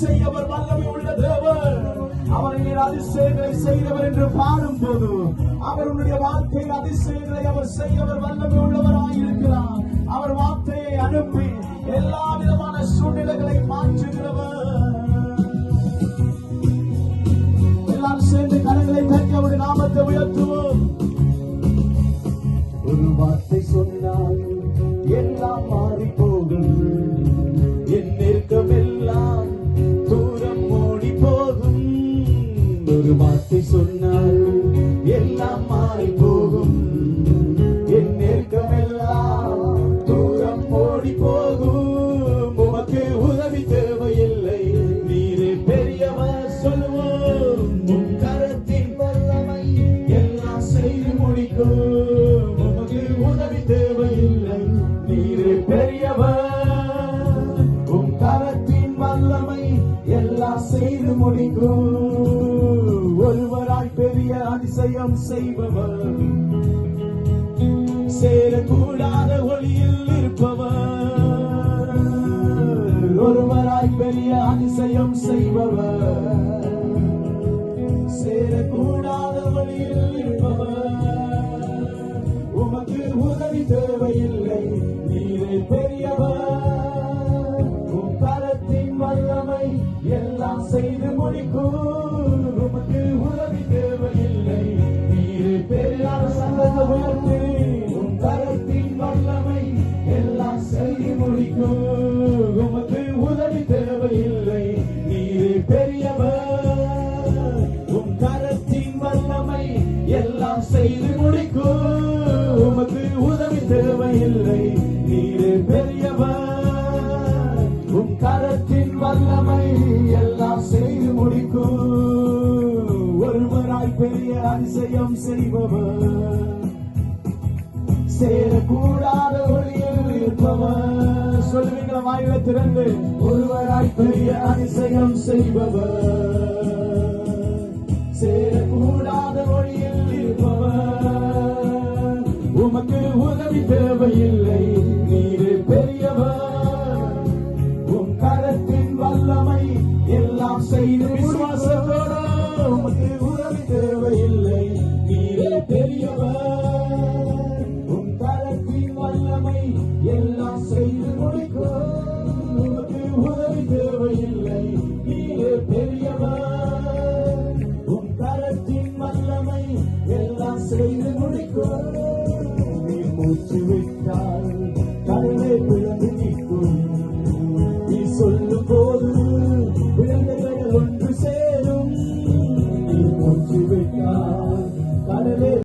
செய்ய அவர் வல்லமை உள்ள தேவர் அவர் அதிசயங்களை செய்தவர் என்று பாடும் போது அவர் உன்னுடைய வாழ்க்கையில் அதிசயங்களை அவர் செய்ய அவர் வல்லமை உள்ளவராக இருக்கிறார். அவர் வார்த்தையை அனுப்பி எல்லா விதமான சூழ்நிலைகளை மாற்றுகிறவர். எல்லாம் சேர்ந்து கரங்களை தக்க ஒரு நாமத்தை உயர்த்துவோம். ஒரு வார்த்தை சொன்னால் எல்லாம் மாறி போகும் செய்து முடிக்கும். ஒருவராய் பெரிய அதிசயம் செய்பவர். சேரக்கூடாத ஒளியில் இருப்பவர் ஒருவராய் பெரிய அதிசயம் செய்பவர். செய்து முடிக்கும் உமக்கு உதவி தேவையில்லை. நீரே பெரியார் சந்தத உயர்த்து உன் கரத்தின் வல்லமை எல்லாம் செய்து முடிக்கும் உமக்கு உதவி தேவையில்லை. நீரே பெரியவர் உன் கரத்தின் வல்லமை எல்லாம் செய்து முடிக்கும் உமக்கு உதவி தேவையில்லை. நீரே பெரியவர் உன் கரத்தின் வல்லமை எல்லாம் அதிசயம் செய்பவர் சேரக்கூடாத ஒளியில் இருப்பவர் சொல்லுவீங்களா வாயில திறந்து? ஒருவராய் பெரிய அதிசயம் செய்பவர் சேரக்கூடாத ஒளியில் இருப்பவர் உமக்கு உதவி தேவையில்லை நீரே பெரியவர். உன் கரத்தின் வல்லமை எல்லாம் செய்த